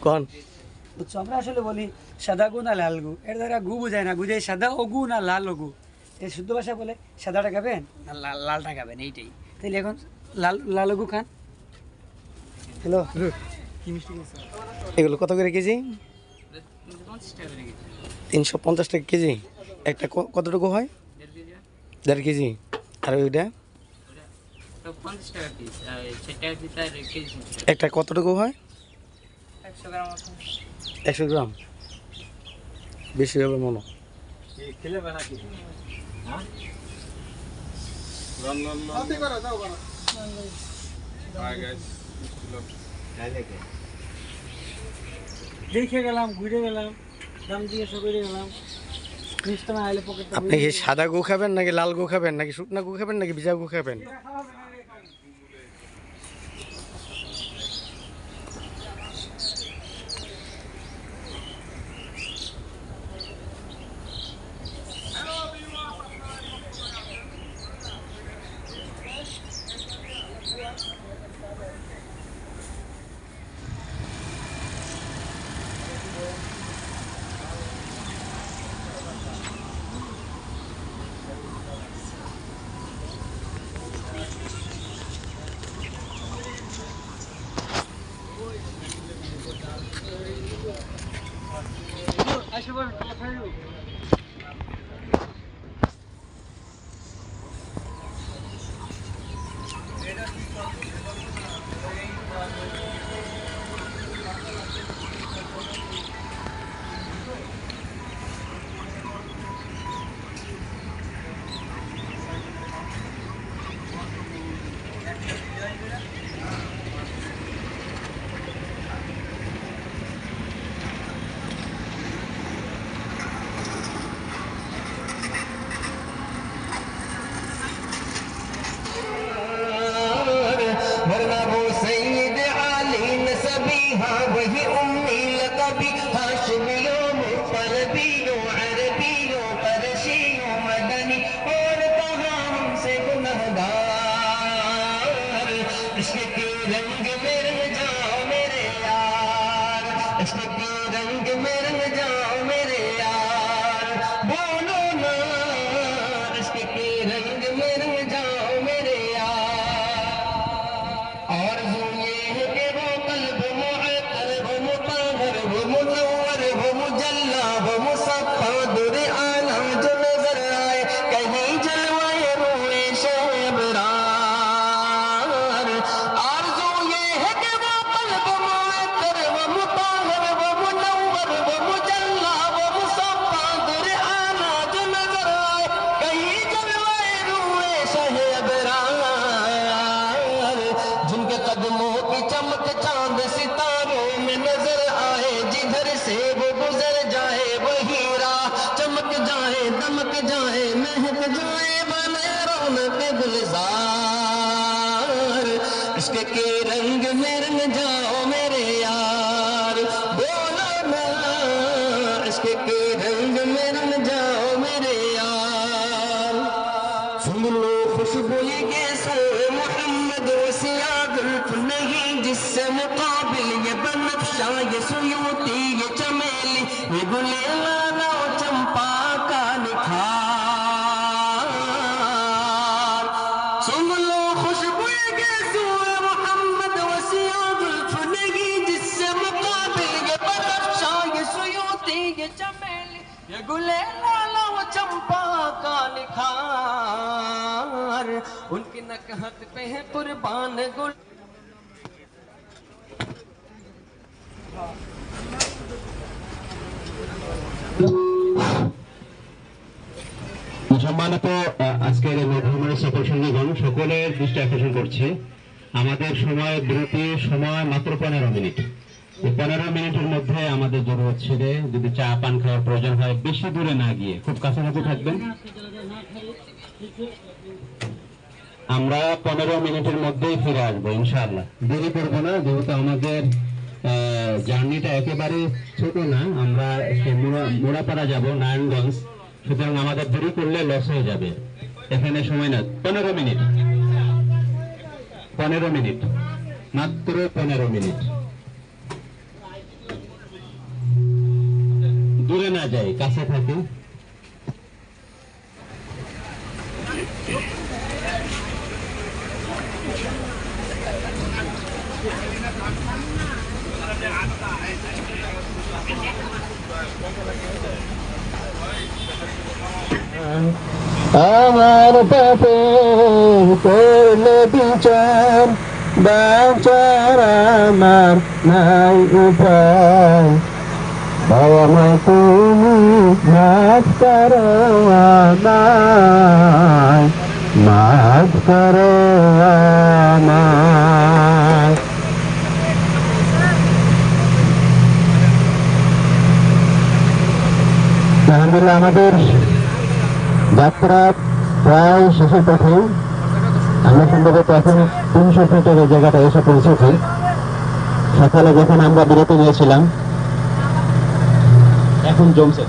কন? বুঝছ আমরা আসলে বলি সাদা গু না লাল গু? এর দ্বারা গু বুঝায় না বুঝাই সাদা ও গু না লাল ও গু? এই শুদ্ধ ভাষা বলে সাদাটা খাবেন না লাল লালটা খাবেন এইটাই। তাইলে এখন লাল লাল গু খান। হ্যালো? এগুলো কত করে কেজি? তিনশো পঞ্চাশ টাকা কেজি। একটা ক- কতটুকু হয়? দেড় কেজি। আর ওইটা? একটা কতটুকু হয়? একশো গ্রাম বেশি হবে মনে দেখে গেলাম ঘুরে গেলাম দাম জিজ্ঞাসা করে গেলাম। আপনি কি সাদা গু খাবেন নাকি লাল গু খাবেন নাকি শুকনা গু খাবেন নাকি ভিজা গু খাবেন? ہاں وہی امی لگا بھی ہاں गुले लाला वो चंपा का निखार। उनकी नकहत पे है कुर्बान गुल। সম্মানিত আজকের সকল সঙ্গীগণ, সকলের দৃষ্টি আকর্ষণ আমাদের সময় বিরতি, সময় মাত্র পনেরো মিনিট। পনেরো মিনিটের মধ্যে আমাদের যদি চা, পান খাওয়ার প্রয়োজন হয়, বেশি দূরে না গিয়ে, খুব কাছাকাছি থাকবেন। আমরা পনেরো মিনিটের মধ্যেই ফিরে আসব, ইনশাআল্লাহ। দেরি করব না, যেহেতু আমাদের জার্নিটা একেবারে ছোট না। আমরা মোড়াপাড়া যাব, নারায়ণগঞ্জ। সুতরাং আমাদের দেরি করলে লস হয়ে যাবে। এখানে সময় না, পনেরো মিনিট। পনেরো মিনিট। মাত্র পনেরো মিনিট। দূরে না যাই, কাছে থাকে। আমার পাপে করলে বিচার বাচার আমার নাই উপায়। বাবা তুমি মাফ করো আমায়, মাফ করো আমায়। আমাদের যাত্রা প্রায় শেষের পথে আমরা সম্ভবত এখন তিনশো এই জায়গাটা এসে পৌঁছেছি। সকালে যখন আমরা বিরতি নিয়েছিলাম, এখন জমছে।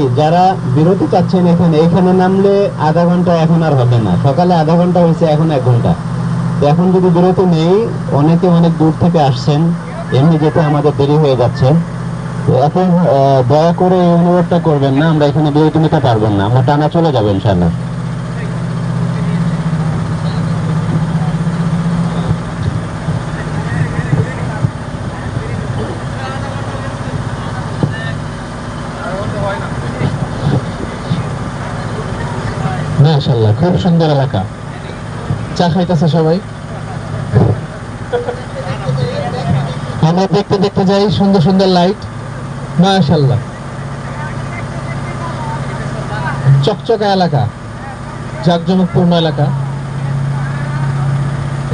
ভাই, যারা বিরতি চাচ্ছেন এখানে এখানে নামলে আধা ঘণ্টা এখন আর হবে না। সকালে আধা ঘণ্টা হয়েছে, এখন এক ঘণ্টা। এখন যদি বিরতি নেই, অনেকে অনেক দূর থেকে আসছেন, এমনি যেতে আমাদের দেরি হয়ে যাচ্ছে। এখন দয়া করে অনুরোধটা করবেন না, আমরা এখানে বিরতি নিতে পারবেন না, আমরা টানা চলে যাবেন ইনশাল্লাহ মাশাল্লাহ খুব সুন্দর এলাকা। চা খাইতেছে সবাই। আমরা দেখতে দেখতে যাই, সুন্দর সুন্দর লাইট মাশাল্লাহ চকচকা এলাকা, জাঁকজমকপূর্ণ এলাকা।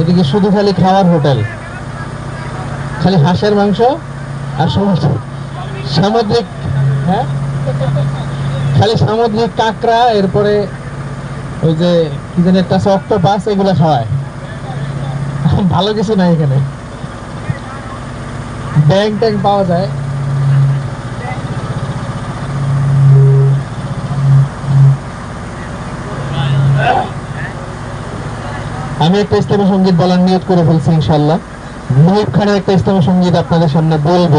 এদিকে শুধু খালি খাওয়ার হোটেল। খালি হাঁসের মাংস আর সমুদ্র সামুদ্রিক হ্যাঁ? খালি সামুদ্রিক কাঁকড়া, এরপরে ওই যে কি জানি একটা অক্টোপাস এগুলো খাওয়ায়। ভালো কিছু নাই এখানে। ব্যাং ট্যাং পাওয়া যায়। আমি একটা ইসলামী সংগীত বলার নিয়ত করে ফেলছি ইনশাল্লাহ মুহিব খানের একটা ইসলামী সংগীত আপনাদের সামনে বলব।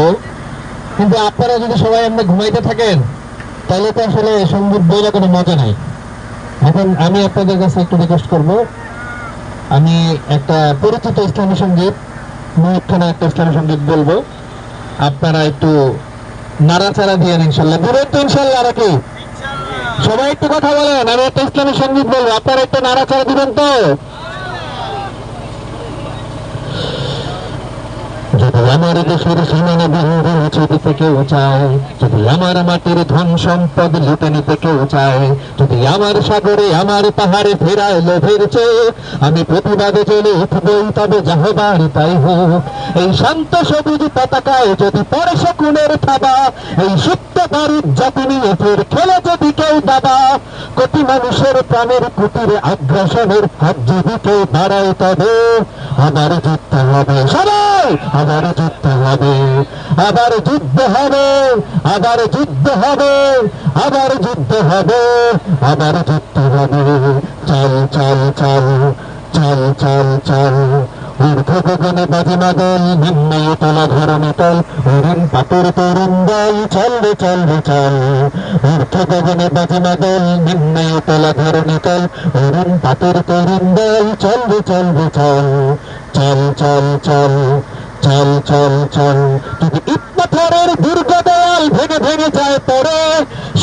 কিন্তু আপনারা যদি সবাই এমনি ঘুমাইতে থাকেন, তাহলে তো আসলে সংগীত বইলে কোনো মজা নাই। এখন আমি আপনাদের কাছে একটু রিকোয়েস্ট করব। আমি একটা পরিচিত ইসলামী সংগীত মুহিব একটা ইসলামী সংগীত বলব। আপনারা একটু নাড়াচাড়া দিয়ে ইনশাল্লাহ। বলুন তো, ইনশাল্লাহ নাকি সবাই একটু কথা বলেন, আমি একটা ইসলামী সংগীত বলব, আপনারা একটু নাড়াচাড়া দিবেন তো? আমার দেশের সীমানা বন্ধু ছুটিতে কেউ চায়, যদি আমার মাটির ধন সম্পদ লুটে নিতে কেউ চায়, যদি আমার সাগরে আমার পাহাড়ে ফেরায় লোভের চেয়ে, আমি প্রতিবাদে চলে উঠবই তবে যাহবার তাই হোক। এই শান্ত সবুজ পতাকায় যদি পরে শকুনের থাবা, এই সুপ্ত বারুদ জাতি ফের খেলে যদি কেউ দাবা, কোটি মানুষের প্রাণের কুটিরে আগ্রাসনের হাত যদি কেউ বাড়ায় তবে আবার যুদ্ধ হবে সবাই আবার যুদ্ধ হবে, আবার যুদ্ধ হবে, আবার যুদ্ধ হবে, আবার যুদ্ধ হবে, আবার যুদ্ধ হবে। চল চল চল চল চল চল। বাজে মাদল অরুণ তরুণ দল, চল রে চল রে, চল। বাজে মাদল তোলা ধরণী তল অরুণ পাতর তরুণ দল, চল রে চল রে, চল। চল চল চল। চল চল চল যদি ইট দুর্গ দেওয়াল ভেঙে ভেঙে যায় পরে,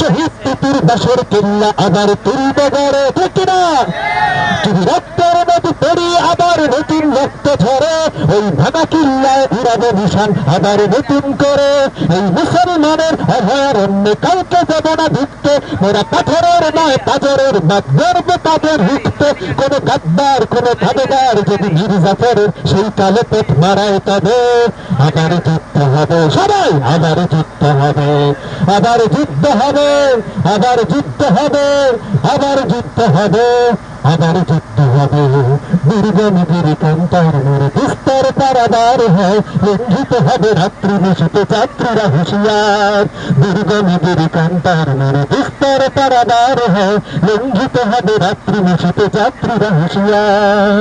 শহীদ তিতুর দাসের কিল্লা আবার তুলবে গড়ে। ঠিক না যদি রক্তের আবার নতুন রক্ত ঝরে। ওই ভাঙা কিল্লায় উড়াবে নিশান আবার নতুন করে। এই মুসলমানের অভয়ারণ্যে কাউকে দেব না ঢুকতে ওরা পাথরের নয়, পাথরের বাদ গর্বে তাদের রুখতে কোন গাদ্দার, কোন খাবেদার যদি মির্জাফরের সেই কালে পেট মারায় তবে আবার যুদ্ধ হবে। সবাই আবার যুদ্ধ হবে। আবার যুদ্ধ হবে, আবার যুদ্ধ হবে, আবার যুদ্ধ হবে। আবার যুদ্ধ হবে দুর্গম গিরিকান্তার মোড়ে বিস্তার পারাবার হয় লঙ্ঘিত হবে রাত্রি নিশিতে যাত্রীরা হুঁশিয়ার দুর্গম গিরিকান্তার মোড়ে বিস্তার পারাবার হয় লঙ্ঘিত হবে রাত্রি নিশিতে যাত্রীরা হুঁশিয়ার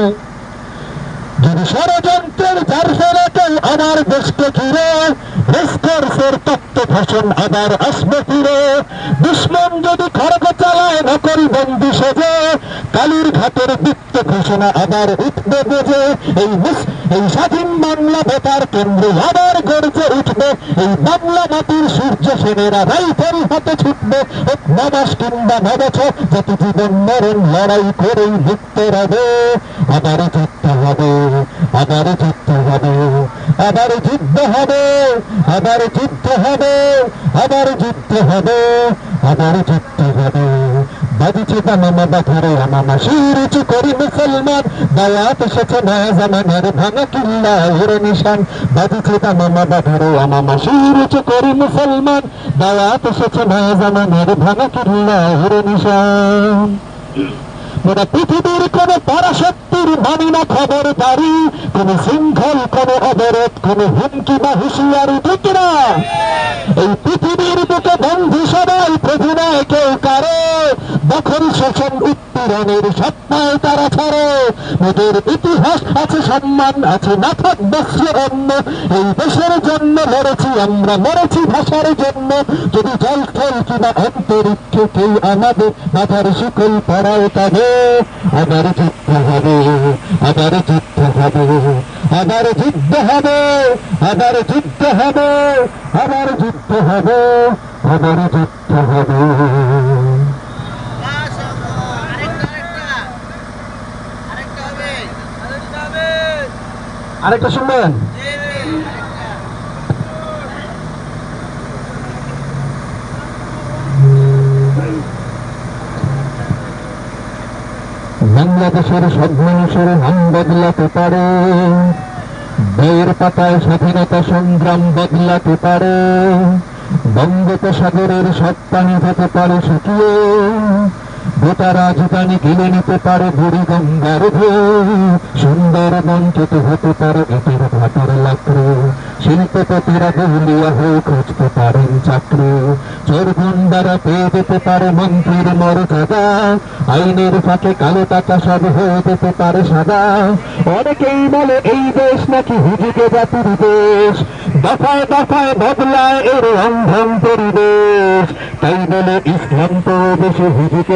যদি ষড়যন্ত্রের যার ফলে কেউ আমার দেশকে ঘিরে রেসকোর্সের তত্ত্ব ভাষণ আবার আসবে ফিরে। দুশ্মন যদি খড়গ চালায় করি বন্দি সেজে, কালীর ঘাটের দীপ্ত ঘোষণা আবার উঠবে বেজে। এই মুস- এই স্বাধীন বাংলা বেতার কেন্দ্রে আবার গর্জে উঠবে। এই বাংলা মাটির সূর্য সেনেরা রাইফেল হাতে ছুটবে। নবাস কিংবা নবছর যত জীবন মরণ লড়াই করেই মুক্ত রবে আবার যুদ্ধ হবে, আবার যুদ্ধ হবে, আবার যুদ্ধ হবে, আবার যুদ্ধ হবে, আবার যুদ্ধ হবে, আবার যুদ্ধ হবে। বাজিছে মামা বাধারে মামা শিরুচু করি মুসলমান। দায়াত এসেছে না জামানের ভাঙা কিল্লা, ওর নিশান। বাজিছে মামা বাধারে মামা শিরুচু করি মুসলমান। দায়াত এসেছে না জামানের ভাঙা কিল্লা, ওর নিশান। মোরা পৃথিবীর কোন পরাশক্তির মানি না খবরদারি, কোন শৃঙ্খল, কোন অবরোধ, কোন হুমকি বা হুঁশিয়ারি ঠিক না এই পৃথিবীর বুকে বন্ধু সবাই, প্রভু নয় কেউ কারও। দখল শোষণ উত্তরণের সত্তায় তারা ছাড়ে। মোদের ইতিহাস আছে, সম্মান আছে না থাকবে অন্য এই দেশের জন্য লড়েছি, আমরা মরেছি ভাষার জন্য। যদি জল স্থল কিনা অন্তরিক্ষে কেউ আমাদের মাথার শিকল পড়ায় তবে আবার যুদ্ধ হবে আবার যুদ্ধ হবে আবার যুদ্ধ হবে আবার যুদ্ধ হবে আবার যুদ্ধ হবে আবার যুদ্ধ হবে। আরেকটা শুনবেন? বাংলাদেশের সব মানুষের নাম বদলাতে পারে। বইয়ের পাতায় স্বাধীনতা সংগ্রাম বদলাতে পারে। বঙ্গোপসাগরের সব পানি হতে পারে শুকিয়ে। গোটা রাজধানী গিলে নিতে পারে বুড়ি গঙ্গার সুন্দর বঞ্চিত হতে পারে এটির ঘাটের লাকড়ে। শিল্পপতিরা দেউলিয়া হয়ে খুঁজতে পারেন চাকরি। চোর গুন্ডারা পেয়ে যেতে পারে মন্ত্রীর মর্যাদা। আইনের ফাঁকে কালো টাকা সব হয়ে যেতে পারে সাদা। অনেকেই বলে এই দেশ নাকি হুজুকে জাতির দেশ। দফায় দফায় বদলায় এর অন্ধম পরিবেশ। তাই বলে ইসলাম তো দেশে হুজুকে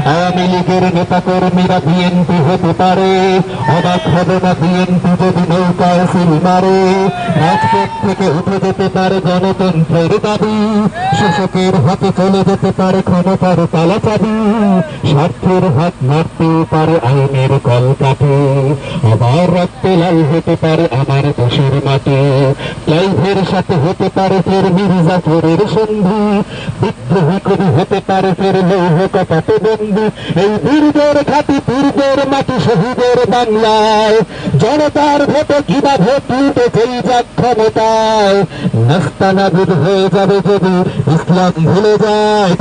আওয়ামী লীগের নেতা কর্মীরা বিএনপি হতে পারে, অবাক হবে না বিএনপি যদি নৌকায় সিল মারে। রাজপথ থেকে উঠে যেতে পারে গণতন্ত্রের দাবি শাসকের হাতে চলে যেতে পারে ক্ষমতার তালা চাবি স্বার্থের হাত মারতেও পারে আইনের কলকাঠে। আবার রক্তে লাল হতে পারে আমার দেশের মাটি ক্লাইভের সাথে হতে পারে ফের মির্জাফরের সন্ধি, বিদ্রোহী কবি হতে পারে ফের লৌহ কপাটে বন্দি এই বীরদের খাতি বীরদের মাটি শহীদের বাংলায়। জনতার ভোটে কিবা ভোট লুটে যেই যাক ক্ষমতায়। নাস্তানাবুদ হয়ে যাবে যদি ইসলাম ভুলে যায়।